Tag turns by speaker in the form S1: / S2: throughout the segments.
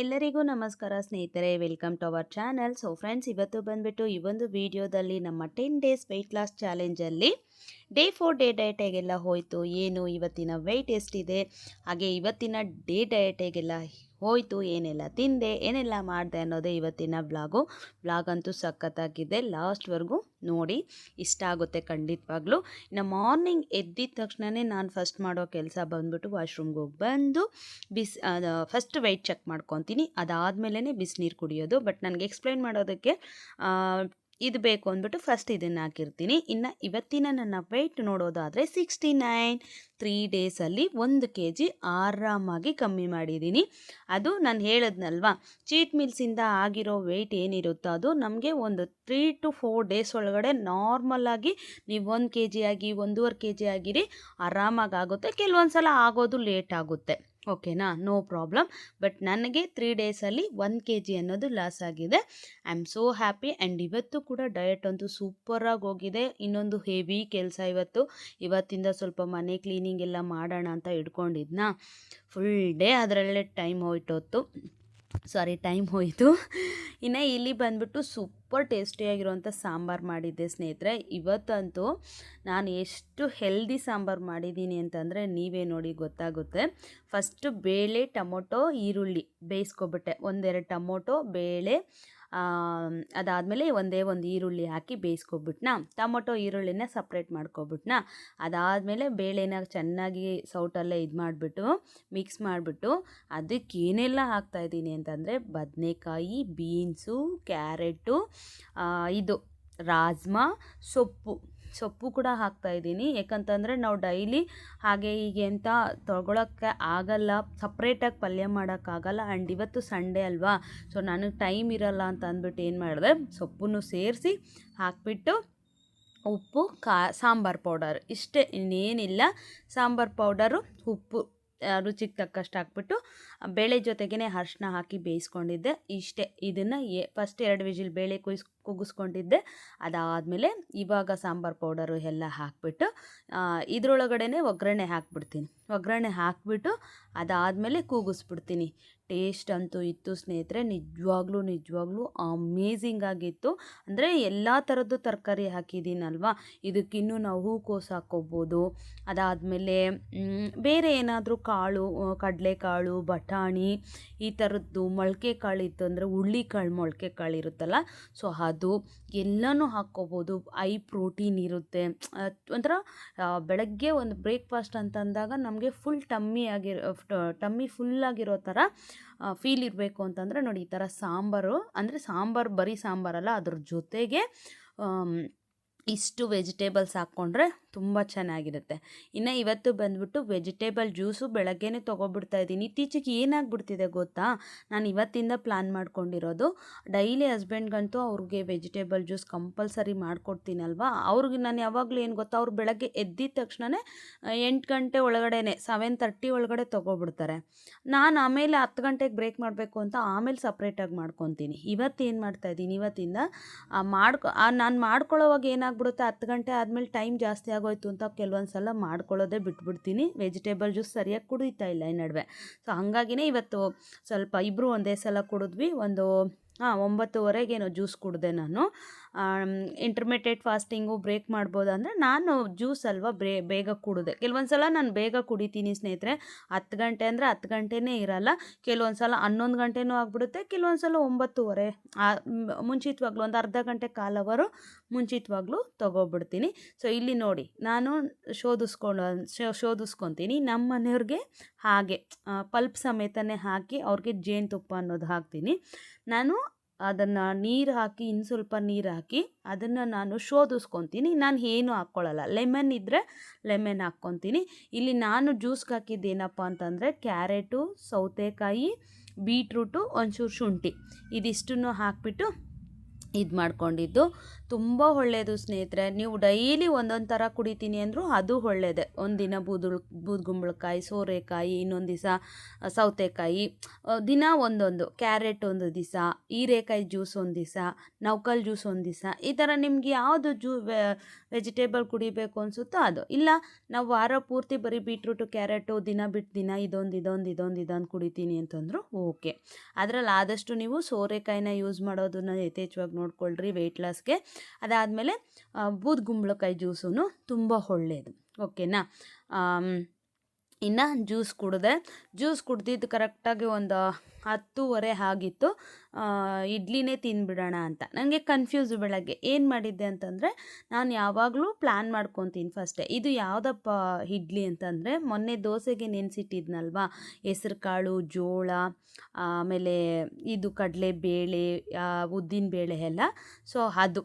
S1: ಎಲ್ಲರಿಗೂ ನಮಸ್ಕಾರ ಸ್ನೇಹಿತರೆ, welcome to our channel. So friends ಇವತ್ತು ಬಂದ್ಬಿಟ್ಟು ಈ ಒಂದು ವಿಡಿಯೋದಲ್ಲಿ ನಮ್ಮ ಟೆನ್ ಡೇಸ್ ವೆಯ್ಟ್ ಲಾಸ್ ಚಾಲೆಂಜಲ್ಲಿ ಡೇ ಫೋರ್ ಡೇ ಡಯಟ್ ಹೇಗೆಲ್ಲ ಹೋಯಿತು, ಏನು, ಇವತ್ತಿನ ವೆಯ್ಟ್ ಎಷ್ಟಿದೆ, ಹಾಗೆ ಇವತ್ತಿನ ಡೇ ಡಯಟೆಗೆಲ್ಲ ಹೋಯಿತು, ಏನೆಲ್ಲ ತಿಂದೆ, ಏನೆಲ್ಲ ಮಾಡಿದೆ ಅನ್ನೋದೇ ಇವತ್ತಿನ ಬ್ಲಾಗು ಬ್ಲಾಗ್ ಅಂತೂ ಸಖತ್ತಾಗಿದೆ, ಲಾಸ್ಟ್ವರೆಗೂ ನೋಡಿ, ಇಷ್ಟ ಆಗುತ್ತೆ ಖಂಡಿತವಾಗ್ಲೂ. ಇನ್ನು ಮಾರ್ನಿಂಗ್ ಎದ್ದಿದ ತಕ್ಷಣವೇ ನಾನು ಫಸ್ಟ್ ಮಾಡೋ ಕೆಲಸ ಬಂದುಬಿಟ್ಟು ವಾಶ್ರೂಮ್ಗೆ ಹೋಗಿ ಬಂದು ಬಿಸ್ ಫಸ್ಟ್ ವೆಯ್ಟ್ ಚೆಕ್ ಮಾಡ್ಕೊತೀನಿ. ಅದಾದಮೇಲೆ ಬಿಸಿನೀರು ಕುಡಿಯೋದು. ಬಟ್ ನನಗೆ ಎಕ್ಸ್ಪ್ಲೈನ್ ಮಾಡೋದಕ್ಕೆ ಇದು ಬೇಕು ಅಂದ್ಬಿಟ್ಟು ಫಸ್ಟ್ ಇದನ್ನು ಹಾಕಿರ್ತೀನಿ. ಇನ್ನು ಇವತ್ತಿನ ನನ್ನ ವೆಯ್ಟ್ ನೋಡೋದಾದರೆ ಸಿಕ್ಸ್ಟಿ ನೈನ್ ತ್ರೀ ಡೇಸಲ್ಲಿ ಒಂದು ಕೆ ಜಿ ಆರಾಮಾಗಿ ಕಮ್ಮಿ ಮಾಡಿದ್ದೀನಿ. ಅದು ನಾನು ಹೇಳಿದ್ನಲ್ವಾ ಚೀಟ್ ಮಿಲ್ಸಿಂದ ಆಗಿರೋ ವೆಯ್ಟ್ ಏನಿರುತ್ತೋ ಅದು ನಮಗೆ ಒಂದು ತ್ರೀ ಟು ಫೋರ್ ಡೇಸ್ ಒಳಗಡೆ ನಾರ್ಮಲಾಗಿ ನೀವು ಒಂದು ಕೆ ಜಿ ಆಗಿ ಒಂದೂವರೆ ಕೆ ಜಿ ಆಗಿರಿ, ಆರಾಮಾಗಿ ಆಗುತ್ತೆ. ಕೆಲವೊಂದು ಸಲ ಆಗೋದು ಲೇಟ್ ಆಗುತ್ತೆ. ಓಕೆನಾ? ನೋ ಪ್ರಾಬ್ಲಮ್ ಬಟ್ ನನಗೆ ತ್ರೀ ಡೇಸಲ್ಲಿ ಒನ್ ಕೆ ಜಿ ಅನ್ನೋದು ಲಾಸ್ ಆಗಿದೆ. I am so happy and ಇವತ್ತು ಕೂಡ ಡಯಟ್ ಅಂತೂ ಸೂಪರಾಗಿ ಹೋಗಿದೆ. ಇನ್ನೊಂದು ಹೆವಿ ಕೆಲಸ ಇವತ್ತು. ಇವತ್ತಿಂದ ಸ್ವಲ್ಪ ಮನೆ ಕ್ಲೀನಿಂಗ್ ಎಲ್ಲ ಮಾಡೋಣ ಅಂತ ಇಟ್ಕೊಂಡಿದ್ನಾ? ಫುಲ್ ಡೇ ಅದರಲ್ಲೇ ಟೈಮ್ ಹೋಯ್ತೊತ್ತು. ಸಾರಿ, ಟೈಮ್ ಹೋಯಿತು. ಇನ್ನು ಇಲ್ಲಿ ಬಂದ್ಬಿಟ್ಟು ಸೂಪರ್ ಟೇಸ್ಟಿಯಾಗಿರುವಂಥ ಸಾಂಬಾರು ಮಾಡಿದ್ದೆ ಸ್ನೇಹಿತರೆ. ಇವತ್ತಂತೂ ನಾನು ಎಷ್ಟು ಹೆಲ್ದಿ ಸಾಂಬಾರು ಮಾಡಿದ್ದೀನಿ ಅಂತಂದರೆ ನೀವೇ ನೋಡಿ ಗೊತ್ತಾಗುತ್ತೆ. ಫಸ್ಟು ಬೇಳೆ, ಟೊಮೊಟೊ, ಈರುಳ್ಳಿ ಬೇಯಿಸ್ಕೊಬಿಟ್ಟೆ. ಒಂದೆರಡು ಟೊಮೊಟೊ, ಬೇಳೆ ಅದಾದಮೇಲೆ ಒಂದೇ ಒಂದು ಈರುಳ್ಳಿ ಹಾಕಿ ಬೇಯಿಸ್ಕೊಬಿಟ್ನಾ? ಟೊಮೊಟೊ ಈರುಳ್ಳಿನ ಸಪ್ರೇಟ್ ಮಾಡ್ಕೊಬಿಟ್ನಾ? ಅದಾದಮೇಲೆ ಬೇಳೆನ ಚೆನ್ನಾಗಿ ಸೌಟಲ್ಲೇ ಇದು ಮಾಡಿಬಿಟ್ಟು ಮಿಕ್ಸ್ ಮಾಡಿಬಿಟ್ಟು ಅದಕ್ಕೆ ಏನೆಲ್ಲ ಹಾಕ್ತಾಯಿದ್ದೀನಿ ಅಂತಂದರೆ ಬದನೆಕಾಯಿ ಬೀನ್ಸು ಕ್ಯಾರೆಟು ಇದು ರಾಜ್ಮಾ, ಸೊಪ್ಪು. ಸೊಪ್ಪು ಕೂಡ ಹಾಕ್ತಾ ಇದ್ದೀನಿ. ಯಾಕಂತಂದರೆ ನಾವು ಡೈಲಿ ಹಾಗೆ ಹೀಗೆ ಅಂತ ತೊಗೊಳಕ್ಕೆ ಆಗಲ್ಲ. ಸಪ್ರೇಟಾಗಿ ಪಲ್ಯ ಮಾಡೋಕ್ಕಾಗಲ್ಲ ಆ್ಯಂಡ್ ಇವತ್ತು ಸಂಡೇ ಅಲ್ವಾ? ಸೊ, ನನಗೆ ಟೈಮ್ ಇರಲ್ಲ ಅಂತ ಅಂದ್ಬಿಟ್ಟು ಏನು ಮಾಡಿದೆ? ಸೊಪ್ಪನ್ನು ಸೇರಿಸಿ ಹಾಕಿಬಿಟ್ಟು ಉಪ್ಪು, ಕಾ, ಸಾಂಬಾರು ಪೌಡರ್. ಇಷ್ಟೇ, ಇನ್ನೇನಿಲ್ಲ. ಸಾಂಬಾರು ಪೌಡರು, ಉಪ್ಪು ರುಚಿಗೆ ತಕ್ಕಷ್ಟು ಹಾಕ್ಬಿಟ್ಟು ಬೇಳೆ ಜೊತೆಗೇ ಅರ್ಶಿನ ಹಾಕಿ ಬೇಯಿಸ್ಕೊಂಡಿದ್ದೆ. ಇಷ್ಟೇ. ಇದನ್ನು ಎ ಫಸ್ಟ್ ಎರಡು ವಿಜಿಲ್ ಬೇಳೆ ಕುಯ್ಸ್ ಕುಗ್ಗಿಸ್ಕೊಂಡಿದ್ದೆ. ಅದಾದಮೇಲೆ ಇವಾಗ ಸಾಂಬಾರು ಪೌಡರು ಎಲ್ಲ ಹಾಕ್ಬಿಟ್ಟು ಇದರೊಳಗಡೆ ಒಗ್ಗರಣೆ ಹಾಕ್ಬಿಡ್ತೀನಿ. ಒಗ್ಗರಣೆ ಹಾಕ್ಬಿಟ್ಟು ಅದಾದಮೇಲೆ ಕೂಗಿಸ್ಬಿಡ್ತೀನಿ. ಟೇಸ್ಟ್ ಅಂತೂ ಇತ್ತು ಸ್ನೇಹಿತರೆ, ನಿಜವಾಗ್ಲೂ ನಿಜವಾಗ್ಲೂ ಅಮೇಝಿಂಗ್ ಆಗಿತ್ತು. ಅಂದರೆ ಎಲ್ಲ ಥರದ್ದು ತರಕಾರಿ ಹಾಕಿದ್ದೀನಲ್ವಾ? ಇದಕ್ಕಿನ್ನೂ ನಾವು ಹೂಕೋಸು ಹಾಕ್ಕೋಬೋದು. ಅದಾದಮೇಲೆ ಬೇರೆ ಏನಾದರೂ ಕಾಳು ಕಡಲೆಕಾಳು, ಬಟಾಣಿ ಈ ಥರದ್ದು ಮೊಳಕೆ ಕಾಳು ಇತ್ತು ಅಂದರೆ ಹುಳ್ಳಿಕಾಳು ಮೊಳಕೆ ಕಾಳು ಇರುತ್ತಲ್ಲ, ಸೊ ಎಲ್ಲನೂ ಹಾಕ್ಕೋಬೋದು. ಐ ಪ್ರೋಟೀನ್ ಇರುತ್ತೆ. ಒಂಥರ ಬೆಳಗ್ಗೆ ಒಂದು ಬ್ರೇಕ್ಫಾಸ್ಟ್ ಅಂತ ಅಂದಾಗ ನಮಗೆ ಫುಲ್ ಟಮ್ಮಿ ಆಗಿರೋ ಟಮ್ಮಿ ಫುಲ್ಲಾಗಿರೋ ಥರ ಫೀಲ್ ಇರಬೇಕು ಅಂತಂದರೆ ನೋಡಿ ಈ ಥರ ಸಾಂಬಾರು, ಅಂದರೆ ಸಾಂಬಾರು ಬರೀ ಸಾಂಬಾರಲ್ಲ, ಅದ್ರ ಜೊತೆಗೆ ಇಷ್ಟು ವೆಜಿಟೇಬಲ್ಸ್ ಹಾಕ್ಕೊಂಡ್ರೆ ತುಂಬ ಚೆನ್ನಾಗಿರುತ್ತೆ. ಇನ್ನು ಇವತ್ತು ಬಂದ್ಬಿಟ್ಟು ವೆಜಿಟೇಬಲ್ ಜ್ಯೂಸು ಬೆಳಗ್ಗೆನೇ ತೊಗೊಬಿಡ್ತಾ ಇದ್ದೀನಿ. ಇತ್ತೀಚೆಗೆ ಏನಾಗ್ಬಿಡ್ತಿದೆ ಗೊತ್ತಾ? ನಾನು ಇವತ್ತಿಂದ ಪ್ಲ್ಯಾನ್ ಮಾಡ್ಕೊಂಡಿರೋದು ಡೈಲಿ ಹಸ್ಬೆಂಡ್ಗಂತೂ ಅವ್ರಿಗೆ ವೆಜಿಟೇಬಲ್ ಜ್ಯೂಸ್ ಕಂಪಲ್ಸರಿ ಮಾಡ್ಕೊಡ್ತೀನಲ್ವಾ? ಅವ್ರಿಗೆ ನಾನು ಯಾವಾಗಲೂ ಏನು ಗೊತ್ತಾ? ಅವ್ರು ಬೆಳಗ್ಗೆ ಎದ್ದಿದ ತಕ್ಷಣವೇ ಎಂಟು ಗಂಟೆ ಒಳಗಡೆನೆ ಸೆವೆನ್ ತರ್ಟಿ ಒಳಗಡೆ ತೊಗೊಬಿಡ್ತಾರೆ. ನಾನು ಆಮೇಲೆ ಹತ್ತು ಗಂಟೆಗೆ ಬ್ರೇಕ್ ಮಾಡಬೇಕು ಅಂತ ಆಮೇಲೆ ಸಪ್ರೇಟಾಗಿ ಮಾಡ್ಕೊತೀನಿ. ಇವತ್ತೇನು ಮಾಡ್ತಾಯಿದ್ದೀನಿ ಇವತ್ತಿಂದ ಮಾಡ್ಕೊ ನಾನು ಮಾಡ್ಕೊಳ್ಳೋವಾಗ ಏನಾಗ್ಬಿಡುತ್ತೆ? ಹತ್ತು ಗಂಟೆ ಆದಮೇಲೆ ಟೈಮ್ ಜಾಸ್ತಿ ಆಗೋಯ್ತು ಅಂತ ಕೆಲವೊಂದು ಸಲ ಮಾಡ್ಕೊಳ್ಳೋದೇ ಬಿಟ್ಬಿಡ್ತೀನಿ. ವೆಜಿಟೇಬಲ್ ಜ್ಯೂಸ್ ಸರಿಯಾಗಿ ಕುಡಿತಾ ಇಲ್ಲ ಈ ನಡುವೆ. ಸೊ ಹಾಗಾಗಿನೇ ಇವತ್ತು ಸ್ವಲ್ಪ ಇಬ್ಬರು ಒಂದೇ ಸಲ ಕುಡಿದ್ವಿ. ಒಂದು ಹಾಂ ಒಂಬತ್ತುವರೆಗೇನೋ ಜ್ಯೂಸ್ ಕುಡಿದೆ ನಾನು. ಇಂಟರ್ಮಿಟೇಟ್ ಫಾಸ್ಟಿಂಗು ಬ್ರೇಕ್ ಮಾಡ್ಬೋದು ಅಂದರೆ ನಾನು ಜ್ಯೂಸ್ ಅಲ್ವಾ ಬ್ರೇ, ಬೇಗ ಕುಡಿದೆ. ಕೆಲವೊಂದು ಸಲ ನಾನು ಬೇಗ ಕುಡಿತೀನಿ ಸ್ನೇಹಿತರೆ. ಹತ್ತು ಗಂಟೆ ಅಂದರೆ ಹತ್ತು ಗಂಟೆನೇ ಇರಲ್ಲ. ಕೆಲವೊಂದು ಸಲ ಹನ್ನೊಂದು ಗಂಟೆನೂ ಆಗಿಬಿಡುತ್ತೆ ಕೆಲವೊಂದು ಸಲ ಒಂಬತ್ತುವರೆ ಮುಂಚಿತವಾಗ್ಲೂ ಒಂದು ಅರ್ಧ ಗಂಟೆ ಕಾಲ್ ಅವರು ಮುಂಚಿತವಾಗ್ಲೂ ತೊಗೊಬಿಡ್ತೀನಿ. ಸೊ ಇಲ್ಲಿ ನೋಡಿ, ನಾನು ಶೋಧಿಸ್ಕೊಂಡು ಶೋಧಿಸ್ಕೊತೀನಿ ನಮ್ಮ ಮನೆಯವ್ರಿಗೆ ಹಾಗೆ. ಪಲ್ಪ್ ಸಮೇತನೇ ಹಾಕಿ ಅವ್ರಿಗೆ ಜೇನುತುಪ್ಪ ಅನ್ನೋದು ಹಾಕ್ತೀನಿ. ನಾನು ಅದನ್ನು ನೀರು ಹಾಕಿ ಇನ್ನು ಸ್ವಲ್ಪ ನೀರು ಹಾಕಿ ಅದನ್ನು ನಾನು ಶೋಧಿಸ್ಕೊತೀನಿ. ನಾನು ಏನು ಹಾಕ್ಕೊಳ್ಳಲ್ಲ ಲೆಮನ್ ಇದ್ದರೆ ಲೆಮನ್ ಹಾಕ್ಕೊತೀನಿ. ಇಲ್ಲಿ ನಾನು ಜ್ಯೂಸ್ಗೆ ಹಾಕಿದ್ದೇನಪ್ಪ ಅಂತಂದರೆ ಕ್ಯಾರೆಟು, ಸೌತೆಕಾಯಿ, ಬೀಟ್ರೂಟು, ಒಂಚೂರು ಶುಂಠಿ. ಇದಿಷ್ಟನ್ನು ಹಾಕ್ಬಿಟ್ಟು ಇದು ಮಾಡ್ಕೊಂಡಿದ್ದು. ತುಂಬ ಒಳ್ಳೆಯದು ಸ್ನೇಹಿತರೆ, ನೀವು ಡೈಲಿ ಒಂದೊಂದು ಥರ ಕುಡಿತೀನಿ ಅಂದರೂ ಅದು ಒಳ್ಳೆಯದೇ ಒಂದಿನ ಬೂದುಳ್ ಬೂದುಗುಂಬಳಕಾಯಿ ಸೋರೆಕಾಯಿ, ಇನ್ನೊಂದು ದಿವಸ ಸೌತೆಕಾಯಿ ದಿನ ಒಂದೊಂದು. ಕ್ಯಾರೆಟ್ ಒಂದು ದಿವಸ, ಹೀರೆಕಾಯಿ ಜ್ಯೂಸ್ ಒಂದು ದಿವಸ ನೌಕಲ್ ಜ್ಯೂಸ್ ಒಂದು ದಿವಸ. ಈ ಥರ ನಿಮ್ಗೆ ಯಾವುದು ಜ್ಯೂ ವೆಜಿಟೇಬಲ್ ಕುಡಿಬೇಕು ಅನಿಸುತ್ತೋ ಅದು. ಇಲ್ಲ, ನಾವು ವಾರ ಪೂರ್ತಿ ಬರೀ ಬೀಟ್ರೂಟು, ಕ್ಯಾರೆಟು, ದಿನ ಬಿಟ್ಟು ದಿನ ಇದೊಂದು ಇದೊಂದು ಇದೊಂದು ಇದೊಂದು ಕುಡಿತೀನಿ ಅಂತಂದರೂ ಓಕೆ. ಅದರಲ್ಲಿ ಆದಷ್ಟು ನೀವು ಸೋರೆಕಾಯಿನ ಯೂಸ್ ಮಾಡೋದನ್ನ ಯಥೇಚ್ಛವಾಗಿ ನೋಡ್ಕೊಳ್ರಿ ವೆಯ್ಟ್ ಲಾಸ್ಗೆ ಅದಾದಮೇಲೆ ಬೂದ್ಗುಂಬಳಕಾಯಿ ಜ್ಯೂಸೂ ತುಂಬ ಒಳ್ಳೆಯದು ಓಕೆನಾ ಇನ್ನು ಜ್ಯೂಸ್ ಕುಡಿದೆ. ಜ್ಯೂಸ್ ಕುಡ್ದಿದ್ದು ಕರೆಕ್ಟಾಗಿ ಒಂದು ಹತ್ತೂವರೆ ಆಗಿತ್ತು. ಇಡ್ಲಿನೇ ತಿನ್ಬಿಡೋಣ ಅಂತ. ನನಗೆ ಕನ್ಫ್ಯೂಸ್ ಬೆಳಗ್ಗೆ. ಏನು ಮಾಡಿದ್ದೆ ಅಂತಂದರೆ, ನಾನು ಯಾವಾಗಲೂ ಪ್ಲ್ಯಾನ್ ಮಾಡ್ಕೊತೀನಿ ಫಸ್ಟೇ ಇದು ಯಾವುದಪ್ಪ ಇಡ್ಲಿ ಅಂತಂದರೆ, ಮೊನ್ನೆ ದೋಸೆಗೆ ನೆನೆಸಿಟ್ಟಿದ್ನಲ್ವಾ? ಹೆಸ್ರು ಕಾಳು ಜೋಳ, ಆಮೇಲೆ ಇದು ಕಡಲೆ ಬೇಳೆ ಉದ್ದಿನ ಬೇಳೆ ಎಲ್ಲ. ಸೊ ಅದು.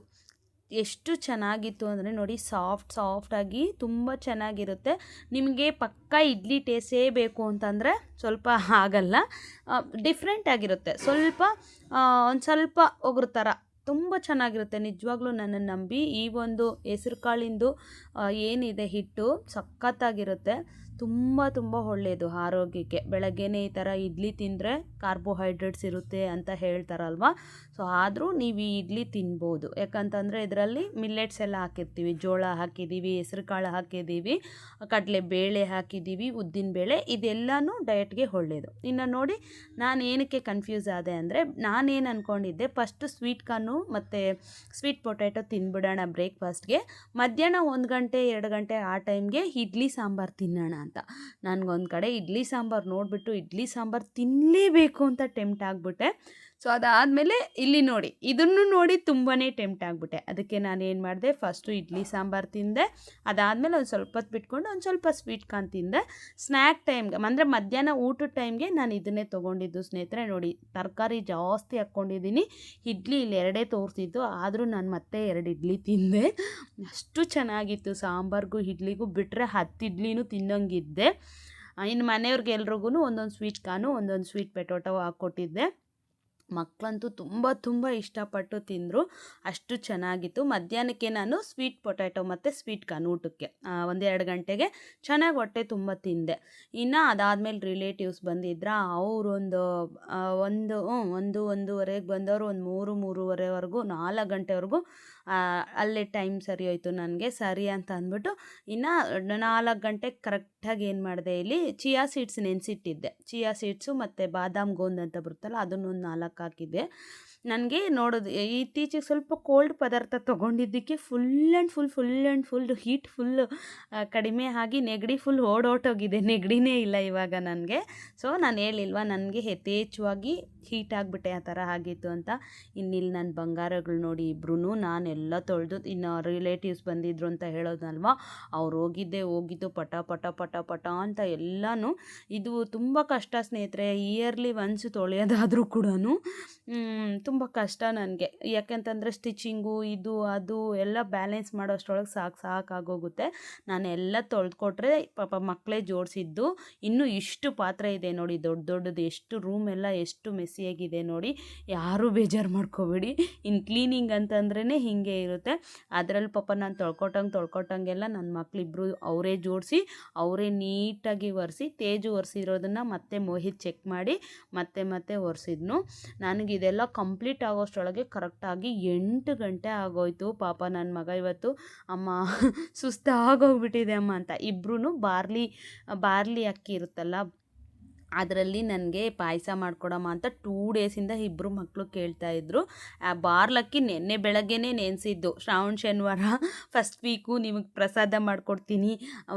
S1: ಎಷ್ಟು ಚೆನ್ನಾಗಿತ್ತು ಅಂದರೆ ನೋಡಿ, ಸಾಫ್ಟ್ ಸಾಫ್ಟಾಗಿ ತುಂಬ ಚೆನ್ನಾಗಿರುತ್ತೆ. ನಿಮಗೆ ಪಕ್ಕ ಇಡ್ಲಿ ಟೇಸ್ಟೇ ಬೇಕು ಅಂತಂದರೆ ಸ್ವಲ್ಪ ಆಗಲ್ಲ. ಡಿಫ್ರೆಂಟ್ ಆಗಿರುತ್ತೆ. ಸ್ವಲ್ಪ ಒಂದು ಸ್ವಲ್ಪ ಒಗ್ರ ಥರ ತುಂಬ ಚೆನ್ನಾಗಿರುತ್ತೆ. ನಿಜವಾಗ್ಲೂ ನನ್ನನ್ನು ನಂಬಿ ಈ ಒಂದು ಹೆಸ್ರು ಕಾಳಿಂದು ಏನಿದೆ ಹಿಟ್ಟು ಸಖತ್ತಾಗಿರುತ್ತೆ. ತುಂಬ ತುಂಬ ಒಳ್ಳೆಯದು ಆರೋಗ್ಯಕ್ಕೆ. ಬೆಳಗ್ಗೆನೇ ಈ ಥರ ಇಡ್ಲಿ ತಿಂದರೆ ಕಾರ್ಬೋಹೈಡ್ರೇಟ್ಸ್ ಇರುತ್ತೆ ಅಂತ ಹೇಳ್ತಾರಲ್ವ? ಸೊ ಆದರೂ ನೀವು ಈ ಇಡ್ಲಿ ತಿನ್ಬೋದು. ಯಾಕಂತಂದರೆ ಇದರಲ್ಲಿ ಮಿಲ್ಲೆಟ್ಸ್ ಎಲ್ಲ ಹಾಕಿರ್ತೀವಿ. ಜೋಳ ಹಾಕಿದ್ದೀವಿ, ಹೆಸರುಕಾಳು ಹಾಕಿದ್ದೀವಿ ಕಡಲೆ ಬೇಳೆ ಹಾಕಿದ್ದೀವಿ ಉದ್ದಿನ ಬೇಳೆ ಇದೆಲ್ಲನೂ ಡಯಟ್ಗೆ ಒಳ್ಳೆಯದು ಇನ್ನು ನೋಡಿ, ನಾನು ಏನಕ್ಕೆ ಕನ್ಫ್ಯೂಸ್ ಆದೆ ಅಂದರೆ, ನಾನೇನು ಅಂದ್ಕೊಂಡಿದ್ದೆ ಫಸ್ಟು ಸ್ವೀಟ್ ಕಾರ್ನು ಮತ್ತು ಸ್ವೀಟ್ ಪೊಟ್ಯಾಟೊ ತಿನ್ಬಿಡೋಣ ಬ್ರೇಕ್ಫಾಸ್ಟ್ಗೆ ಮಧ್ಯಾಹ್ನ ಒಂದು ಗಂಟೆ, ಎರಡು ಗಂಟೆ ಆ ಟೈಮ್ಗೆ ಇಡ್ಲಿ ಸಾಂಬಾರು ತಿನ್ನೋಣ ಅಂತ. ನನಗೊಂದು ಕಡೆ ಇಡ್ಲಿ ಸಾಂಬಾರು ನೋಡಿಬಿಟ್ಟು ಇಡ್ಲಿ ಸಾಂಬಾರು ತಿನ್ನಲೇಬೇಕು ಅಂತ ಟೆಂಪ್ಟ್ ಆಗಿಬಿಟ್ಟೆ. ಸೊ ಅದಾದಮೇಲೆ ಇಲ್ಲಿ ನೋಡಿ, ಇದನ್ನು ನೋಡಿ ತುಂಬಾ ಟೆಂಪ್ಟ್ ಆಗಿಬಿಟ್ಟೆ. ಅದಕ್ಕೆ ನಾನು ಏನು ಮಾಡಿದೆ ಫಸ್ಟು ಇಡ್ಲಿ ಸಾಂಬಾರು ತಿಂದೆ. ಅದಾದಮೇಲೆ ಒಂದು ಸ್ವಲ್ಪ ಹೊತ್ತು ಬಿಟ್ಕೊಂಡು ಒಂದು ಸ್ವಲ್ಪ ಸ್ವೀಟ್ ಕಾನ್ ತಿಂದೆ. ಸ್ನ್ಯಾಕ್ ಟೈಮ್ಗೆ ಅಂದರೆ ಮಧ್ಯಾಹ್ನ ಊಟದ ಟೈಮ್ಗೆ ನಾನು ಇದನ್ನೇ ತೊಗೊಂಡಿದ್ದು. ಸ್ನೇಹಿತರೆ, ನೋಡಿ, ತರಕಾರಿ ಜಾಸ್ತಿ ಹಾಕ್ಕೊಂಡಿದ್ದೀನಿ. ಇಡ್ಲಿ ಇಲ್ಲಿ ಎರಡೇ ತೋರಿಸಿದ್ದು. ಆದರೂ ನಾನು ಮತ್ತೆ ಎರಡು ಇಡ್ಲಿ ತಿಂದೆ. ಅಷ್ಟು ಚೆನ್ನಾಗಿತ್ತು ಸಾಂಬಾರ್ಗೂ, ಇಡ್ಲಿಗೂ. ಬಿಟ್ಟರೆ ಹತ್ತು ಇಡ್ಲಿನೂ ತಿನ್ನೋಂಗಿದ್ದೆ. ಇನ್ನು ಮನೆಯವ್ರಿಗೆ ಎಲ್ರಿಗೂ ಒಂದೊಂದು ಸ್ವೀಟ್ ಕಾನು ಒಂದೊಂದು ಸ್ವೀಟ್ ಪೆಟೋಟೋ ಹಾಕ್ಕೊಟ್ಟಿದ್ದೆ. ಮಕ್ಕಳಂತೂ ತುಂಬ ತುಂಬ ಇಷ್ಟಪಟ್ಟು ತಿಂದರು. ಅಷ್ಟು ಚೆನ್ನಾಗಿತ್ತು. ಮಧ್ಯಾಹ್ನಕ್ಕೆ ನಾನು ಸ್ವೀಟ್ ಪೊಟ್ಯಾಟೊ ಮತ್ತು ಸ್ವೀಟ್ ಕಾರ್ನ್ ಊಟಕ್ಕೆ ಒಂದೆರಡು ಗಂಟೆಗೆ ಚೆನ್ನಾಗಿ ಹೊಟ್ಟೆ ತುಂಬ ತಿಂದೆ. ಇನ್ನು ಅದಾದಮೇಲೆ ರಿಲೇಟಿವ್ಸ್ ಬಂದಿದ್ರ, ಅವರೊಂದು ಒಂದು ಒಂದು, ಒಂದೂವರೆಗೆ ಬಂದವರು ಒಂದು ಮೂರು, ಮೂರುವರೆವರೆಗೂ, ನಾಲ್ಕು ಗಂಟೆವರೆಗೂ ಅಲ್ಲೇ ಟೈಮ್ ಸರಿ ಹೋಯಿತು ನನಗೆ, ಸರಿ ಅಂತ ಅಂದ್ಬಿಟ್ಟು ಇನ್ನು ನಾಲ್ಕು ಗಂಟೆಗೆ ಕರೆಕ್ಟಾಗಿ ಏನು ಮಾಡಿದೆ ಇಲ್ಲಿ, ಚಿಯಾ ಸೀಡ್ಸ್ ನೆನೆಸಿಟ್ಟಿದ್ದೆ. ಚಿಯಾ ಸೀಡ್ಸು ಮತ್ತು ಬಾದಾಮ್ ಗೋಂದ್ ಅಂತ ಬರುತ್ತಲ್ಲ ಅದನ್ನೊಂದು ನಾಲ್ಕು ಹಾಕಿದ್ದೆ. ನನಗೆ ನೋಡೋದು ಇತ್ತೀಚೆಗೆ ಸ್ವಲ್ಪ ಕೋಲ್ಡ್ ಪದಾರ್ಥ ತೊಗೊಂಡಿದ್ದಕ್ಕೆ full and full full and full heat full ಕಡಿಮೆ ಆಗಿ ನೆಗಡಿ ಫುಲ್ ಓಡೋಟೋಗಿದೆ. ನೆಗಡಿನೇ ಇಲ್ಲ ಇವಾಗ ನನಗೆ. ಸೊ ನಾನು ಹೇಳಿಲ್ವಾ, ನನಗೆ ಯಥೇಚ್ಛವಾಗಿ ಹೀಟ್ ಆಗಿಬಿಟ್ಟೆ, ಆ ಥರ ಆಗಿತ್ತು ಅಂತ. ಇನ್ನಿಲ್ಲಿ ನನ್ನ ಬಂಗಾರಗಳು ನೋಡಿ ಇಬ್ರು ನಾನೆಲ್ಲ ತೊಳೆದು, ಇನ್ನು ರಿಲೇಟಿವ್ಸ್ ಬಂದಿದ್ರು ಅಂತ ಹೇಳೋದಲ್ವಾ, ಅವ್ರು ಹೋಗಿದ್ದೆ, ಹೋಗಿದ್ದು ಪಟ ಪಟ ಪಟ ಪಟ ಅಂತ ಎಲ್ಲನೂ. ಇದು ತುಂಬ ಕಷ್ಟ ಸ್ನೇಹಿತರೆ ಇಯರ್ಲಿ ಒನ್ಸ್ ತೊಳೆಯೋದಾದರೂ ಕೂಡ ತುಂಬ ಕಷ್ಟ ನನಗೆ. ಯಾಕೆಂತಂದರೆ ಸ್ಟಿಚಿಂಗು ಇದು, ಅದು ಎಲ್ಲ ಬ್ಯಾಲೆನ್ಸ್ ಮಾಡೋಷ್ಟರೊಳಗೆ ಸಾಕು ಸಾಕಾಗೋಗುತ್ತೆ ನಾನು ಎಲ್ಲ ತೊಳೆದ್ಕೊಟ್ರೆ ಪಾಪ ಮಕ್ಕಳೇ ಜೋಡಿಸಿದ್ದು. ಇನ್ನೂ ಇಷ್ಟು ಪಾತ್ರೆ ಇದೆ ನೋಡಿ, ದೊಡ್ಡ ದೊಡ್ಡದು ಎಷ್ಟು ರೂಮ್ ಎಲ್ಲ ಎಷ್ಟು ಮೆಸ್ಸಿಯಾಗಿದೆ ನೋಡಿ. ಯಾರೂ ಬೇಜಾರು ಮಾಡ್ಕೋಬೇಡಿ. ಇನ್ನು ಕ್ಲೀನಿಂಗ್ ಅಂತಂದ್ರೇ ಹೀಗೆ ಇರುತ್ತೆ. ಅದರಲ್ಲಿ ಪಾಪ ನಾನು ತೊಳ್ಕೊಟ್ಟಂಗೆ, ತೊಳ್ಕೊಟ್ಟಂಗೆಲ್ಲ ನನ್ನ ಮಕ್ಕಳಿಬ್ರು ಅವರೇ ಜೋಡಿಸಿ, ಅವರೇ ನೀಟಾಗಿ ಒರೆಸಿ, ತೇಜು ಒರೆಸಿರೋದನ್ನು ಮತ್ತೆ ಮೋಹಿತ್ ಚೆಕ್ ಮಾಡಿ ಮತ್ತೆ ಮತ್ತೆ ಒರೆಸಿದ್ನು. ನನಗೆ ಇದೆಲ್ಲ ಕಂಪ್ಲೀಟ್ ಆಗೋಷ್ಟರೊಳಗೆ ಕರೆಕ್ಟಾಗಿ ಎಂಟು ಗಂಟೆ ಆಗೋಯ್ತು. ಪಾಪ ನನ್ನ ಮಗ ಇವತ್ತು, ಅಮ್ಮ, ಸುಸ್ತಾಗೋಗ್ಬಿಟ್ಟಿದೆ ಅಮ್ಮ ಅಂತ. ಇಬ್ರೂ ಬಾರ್ಲಿ ಬಾರ್ಲಿ ಅಕ್ಕಿ ಇರುತ್ತಲ್ಲ ಅದರಲ್ಲಿ ನನಗೆ ಪಾಯಸ ಮಾಡ್ಕೊಡಮ್ಮ ಅಂತ ಟೂ ಡೇಸಿಂದ ಇಬ್ಬರು ಮಕ್ಕಳು ಕೇಳ್ತಾ ಇದ್ರು. ಬಾರ್ಲಕ್ಕಿ ನಿನ್ನೆ ಬೆಳಗ್ಗೆನೇ ನೆನೆಸಿದ್ದು. ಶ್ರಾವಣ, ಶನಿವಾರ ಫಸ್ಟ್ ವೀಕು ನಿಮಗೆ ಪ್ರಸಾದ ಮಾಡಿಕೊಡ್ತೀನಿ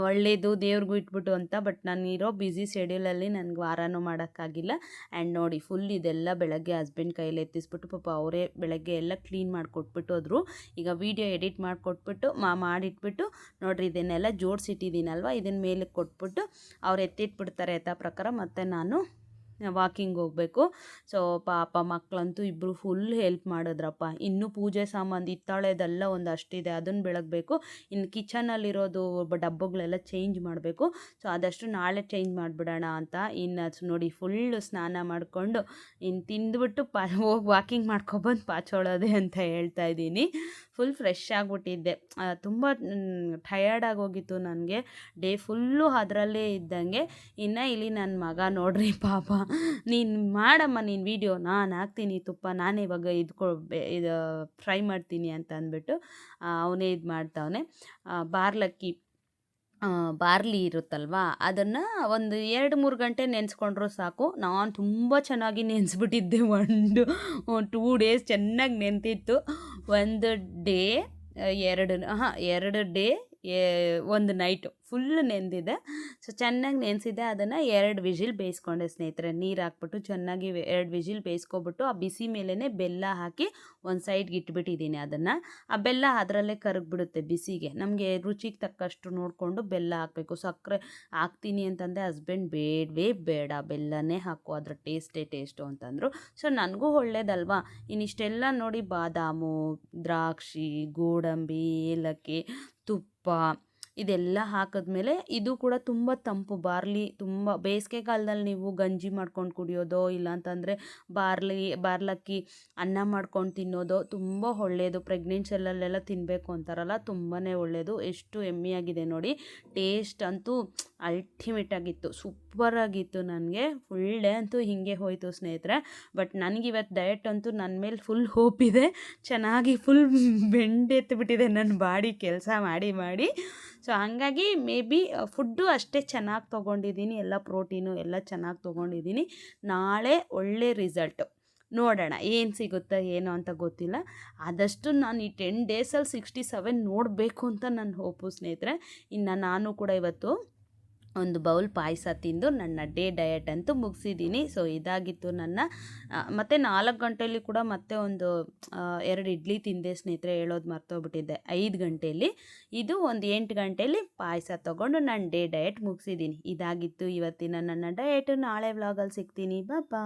S1: ಒಳ್ಳೆಯದು ದೇವ್ರಿಗೂ ಇಟ್ಬಿಟ್ಟು ಅಂತ. ಬಟ್ ನಾನು ಇರೋ ಬ್ಯುಸಿ ಶೆಡ್ಯೂಲಲ್ಲಿ ನನಗೆ ವಾರನೂ ಮಾಡೋಕ್ಕಾಗಿಲ್ಲ. ಆ್ಯಂಡ್ ನೋಡಿ ಫುಲ್ ಇದೆಲ್ಲ ಬೆಳಗ್ಗೆ ಹಸ್ಬೆಂಡ್ ಕೈಯಲ್ಲಿ ಎತ್ತಿಸ್ಬಿಟ್ಟು ಪಾಪ ಅವರೇ ಬೆಳಗ್ಗೆ ಎಲ್ಲ ಕ್ಲೀನ್ ಮಾಡಿಕೊಟ್ಬಿಟ್ಟು ಹೋದರು. ಈಗ ವೀಡಿಯೋ ಎಡಿಟ್ ಮಾಡಿಕೊಟ್ಬಿಟ್ಟು, ಮಾ ಮಾಡಿಟ್ಬಿಟ್ಟು, ನೋಡಿರಿ ಇದನ್ನೆಲ್ಲ ಜೋಡಿಸಿಟ್ಟಿದ್ದೀನಲ್ವ? ಇದನ್ನ ಮೇಲೆ ಕೊಟ್ಬಿಟ್ಟು ಅವ್ರು ಎತ್ತಿಟ್ಬಿಡ್ತಾರೆ ಯಥಾ ಪ್ರಕಾರ. ಮತ್ತು ನಾನು ವಾಕಿಂಗ್ ಹೋಗಬೇಕು. ಸೊ, ಪಾಪ ಮಕ್ಕಳಂತೂ ಇಬ್ಬರು ಫುಲ್ ಹೆಲ್ಪ್ ಮಾಡಿದ್ರಪ್ಪ. ಇನ್ನೂ ಪೂಜೆ ಸಾಮಾನು ಹಿತ್ತಾಳೆದೆಲ್ಲ ಒಂದು ಅಷ್ಟಿದೆ ಅದನ್ನು ಬೆಳಗಬೇಕು. ಇನ್ನು ಕಿಚನಲ್ಲಿರೋದು ಡಬ್ಬಗಳೆಲ್ಲ ಚೇಂಜ್ ಮಾಡಬೇಕು. ಸೊ ಆದಷ್ಟು ನಾಳೆ ಚೇಂಜ್ ಮಾಡಿಬಿಡೋಣ ಅಂತ. ಇನ್ನು ನೋಡಿ ಫುಲ್ಲು ಸ್ನಾನ ಮಾಡಿಕೊಂಡು ಇನ್ನು ತಿಂದುಬಿಟ್ಟು ಪಾ, ಹೋಗಿ ವಾಕಿಂಗ್ ಮಾಡ್ಕೊಬಂದು ಪಾಚೋಳೋದೆ ಅಂತ ಹೇಳ್ತಾ ಇದ್ದೀನಿ. ಫುಲ್ ಫ್ರೆಶ್ ಆಗಿಬಿಟ್ಟಿದ್ದೆ. ತುಂಬ ಟಯರ್ಡ್ ಆಗೋಗಿತ್ತು ನನಗೆ. ಡೇ ಫುಲ್ಲು ಅದರಲ್ಲೇ ಇದ್ದಂಗೆ. ಇನ್ನು ಇಲ್ಲಿ ನನ್ನ ಮಗ ನೋಡ್ರಿ ಪಾಪ. ನೀನು ಮಾಡಮ್ಮ ನೀನು ವೀಡಿಯೋ ನಾನು ಹಾಕ್ತೀನಿ ತುಪ್ಪ, ನಾನೇ ಇವಾಗ ಇದು ಕೊ ಇದು ಫ್ರೈ ಮಾಡ್ತೀನಿ ಅಂತ ಅಂದ್ಬಿಟ್ಟು ಅವನೇ ಇದು ಮಾಡ್ತಾವನೆ. ಬಾರ್ಲಕ್ಕಿ ಬಾರ್ಲಿ ಇರುತ್ತಲ್ವಾ, ಅದನ್ನು ಒಂದು ಎರಡು ಮೂರು ಗಂಟೆ ನೆನೆಸ್ಕೊಂಡ್ರು ಸಾಕು. ನಾನು ತುಂಬ ಚೆನ್ನಾಗಿ ನೆನೆಸ್ಬಿಟ್ಟಿದ್ದೆ ಒಂದು, ಟೂ ಡೇಸ್ ಚೆನ್ನಾಗಿ ನೆಂತಿತ್ತು ಒಂದು ಡೇ, ಎರಡು, ಹಾಂ, ಎರಡು ಡೇ ಒಂದು ನೈಟು ಫುಲ್ ನೆಂದಿದೆ ಸೊ, ಚೆನ್ನಾಗಿ ನೆನೆಸಿದೆ. ಅದನ್ನು ಎರಡು ವಿಜಿಲ್ ಬೇಯಿಸ್ಕೊಂಡೆ ಸ್ನೇಹಿತರೆ. ನೀರು ಹಾಕ್ಬಿಟ್ಟು ಚೆನ್ನಾಗಿ ಎರಡು ವಿಜಿಲ್ ಬೇಯಿಸ್ಕೊಬಿಟ್ಟು ಆ ಬಿಸಿ ಮೇಲೇ ಬೆಲ್ಲ ಹಾಕಿ ಒಂದು ಸೈಡ್ಗೆ ಇಟ್ಬಿಟ್ಟಿದ್ದೀನಿ ಅದನ್ನು. ಆ ಬೆಲ್ಲ ಅದರಲ್ಲೇ ಕರಗಿಬಿಡುತ್ತೆ ಬಿಸಿಗೆ. ನಮಗೆ ರುಚಿಗೆ ತಕ್ಕಷ್ಟು ನೋಡಿಕೊಂಡು ಬೆಲ್ಲ ಹಾಕಬೇಕು. ಸಕ್ಕರೆ ಹಾಕ್ತೀನಿ ಅಂತಂದರೆ ಹಸ್ಬೆಂಡ್ ಬೇಡವೇ ಬೇಡ. ಬೆಲ್ಲನೇ ಹಾಕು, ಅದರ ಟೇಸ್ಟೇ ಟೇಸ್ಟು ಅಂತಂದರು. ಸೊ, ನನಗೂ ಒಳ್ಳೇದಲ್ವಾ? ಇನ್ನಿಷ್ಟೆಲ್ಲ ನೋಡಿ ಬಾದಾಮು, ದ್ರಾಕ್ಷಿ, ಗೋಡಂಬಿ, ಏಲಕ್ಕಿ ತುಪ್ಪ ಇದೆಲ್ಲ ಹಾಕಿದ್ಮೇಲೆ ಇದು ಕೂಡ ತುಂಬ ತಂಪು. ಬಾರ್ಲಿ ತುಂಬ, ಬೇಸಿಗೆ ಕಾಲದಲ್ಲಿ ನೀವು ಗಂಜಿ ಮಾಡ್ಕೊಂಡು ಕುಡಿಯೋದೋ, ಇಲ್ಲಾಂತಂದರೆ ಬಾರ್ಲಿ, ಬಾರ್ಲಕ್ಕಿ ಅನ್ನ ಮಾಡ್ಕೊಂಡು ತಿನ್ನೋದು ತುಂಬ ಒಳ್ಳೆಯದು ಪ್ರೆಗ್ನೆನ್ಸಿಯಲ್ಲೆಲ್ಲ ತಿನ್ನಬೇಕು ಅಂತಾರಲ್ಲ ತುಂಬಾ ಒಳ್ಳೆಯದು ಎಷ್ಟು ಎಮ್ಮಿಯಾಗಿದೆ ನೋಡಿ. ಟೇಸ್ಟ್ ಅಂತೂ ಅಲ್ಟಿಮೇಟ್ ಆಗಿತ್ತು. ಸೂಪರಾಗಿತ್ತು ನನಗೆ. ಫುಲ್ ಅಂತೂ ಹೀಗೆ ಹೋಯಿತು ಸ್ನೇಹಿತರೆ. ಬಟ್ ನನಗಿವತ್ತು ಡಯಟ್ ಅಂತೂ ನನ್ನ ಮೇಲೆ ಫುಲ್ ಹೋಪ್ ಇದೆ. ಚೆನ್ನಾಗಿ ಫುಲ್ ಬೆಂಡೆತ್ಬಿಟ್ಟಿದೆ ನನ್ನ ಬಾಡಿ. ಕೆಲಸ ಮಾಡಿ ಮಾಡಿ. ಸೊ, ಹಾಗಾಗಿ ಮೇ ಬಿ ಫುಡ್ಡು ಅಷ್ಟೇ ಚೆನ್ನಾಗಿ ತೊಗೊಂಡಿದ್ದೀನಿ. ಎಲ್ಲ ಪ್ರೋಟೀನು ಎಲ್ಲ ಚೆನ್ನಾಗಿ ತೊಗೊಂಡಿದ್ದೀನಿ. ನಾಳೆ ಒಳ್ಳೆ ರಿಸಲ್ಟು. ನೋಡೋಣ, ಏನು ಸಿಗುತ್ತಾ, ಏನು ಅಂತ ಗೊತ್ತಿಲ್ಲ. ಆದಷ್ಟು ನಾನು ಈ ಟೆನ್ ಡೇಸಲ್ಲಿ ಸಿಕ್ಸ್ಟಿ ಸೆವೆನ್ ನೋಡಬೇಕು ಅಂತ ನನ್ನ ಹೋಪು ಸ್ನೇಹಿತರೆ. ಇನ್ನು ನಾನು ಕೂಡ ಇವತ್ತು ಒಂದು ಬೌಲ್ ಪಾಯಸ ತಿಂದು ನನ್ನ ಡೇ ಡಯಟ್ ಅಂತೂ ಮುಗಿಸಿದ್ದೀನಿ. ಸೊ ಇದಾಗಿತ್ತು ನನ್ನ ಮತ್ತು ನಾಲ್ಕು ಗಂಟೆಯಲ್ಲಿ ಕೂಡ ಮತ್ತೆ ಒಂದು ಎರಡು ಇಡ್ಲಿ ತಿಂದೆ. ಸ್ನೇಹಿತರೆ, ಹೇಳೋದು ಮರ್ತೋಗ್ಬಿಟ್ಟಿದ್ದೆ. ಐದು ಗಂಟೆಯಲ್ಲಿ. ಇದು ಒಂದು ಎಂಟು ಗಂಟೆಯಲ್ಲಿ ಪಾಯಸ ತೊಗೊಂಡು ನಾನು ಡೇ ಡಯಟ್ ಮುಗಿಸಿದ್ದೀನಿ. ಇದಾಗಿತ್ತು ಇವತ್ತಿನ ನನ್ನ ಡಯಟು. ನಾಳೆ ವ್ಲಾಗಲ್ಲಿ ಸಿಗ್ತೀನಿ. ಬಾಬಾ